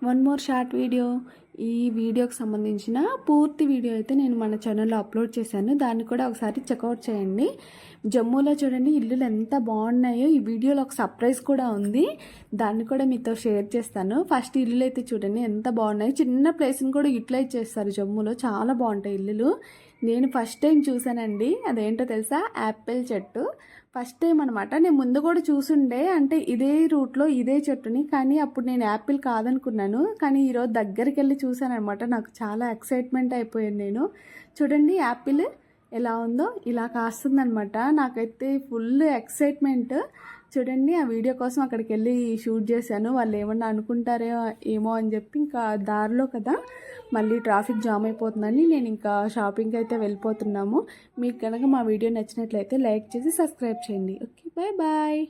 one more short video. ఈ వీడియోకి సంబంధించిన పూర్తి వీడియో అయితే నేను మన ఛానల్లో అప్లోడ్ చేశాను. దాన్ని కూడా ఒకసారి చెక్అవుట్ చేయండి. జమ్మూలో చూడండి ఇల్లులు ఎంత బాగున్నాయో. ఈ వీడియోలో ఒక సర్ప్రైజ్ కూడా ఉంది. దాన్ని కూడా మీతో షేర్ చేస్తాను. ఫస్ట్ ఇల్లులు అయితే చూడండి ఎంత బాగున్నాయి. చిన్న ప్లేస్ని కూడా యూటిలైజ్ చేస్తారు జమ్మూలో. చాలా బాగుంటాయి ఇల్లులు. నేను ఫస్ట్ టైం చూసానండి అదేంటో తెలుసా? యాపిల్ చెట్టు. ఫస్ట్ టైం అనమాట నేను ముందు కూడా చూసుండే అంటే ఇదే రూట్లో ఇదే చెట్టుని. కానీ అప్పుడు నేను యాపిల్ కాదనుకున్నాను. కానీ ఈరోజు దగ్గరికి వెళ్ళి చూసాను అనమాట నాకు చాలా ఎక్సైట్మెంట్ అయిపోయాను నేను. చూడండి యాపిల్ ఎలా ఉందో ఇలా కాస్తుందనమాట. నాకైతే ఫుల్ ఎక్సైట్మెంట్. చూడండి ఆ వీడియో కోసం అక్కడికి వెళ్ళి షూట్ చేశాను. వాళ్ళు ఏమన్నా అనుకుంటారో ఏమో అని చెప్పి ఇంకా దారిలో కదా మళ్ళీ ట్రాఫిక్ జామ్ అయిపోతుందని నేను ఇంకా షాపింగ్కి అయితే వెళ్ళిపోతున్నాము. మీకు కనుక మా వీడియో నచ్చినట్లయితే లైక్ చేసి సబ్స్క్రైబ్ చేయండి. Okay bye bye.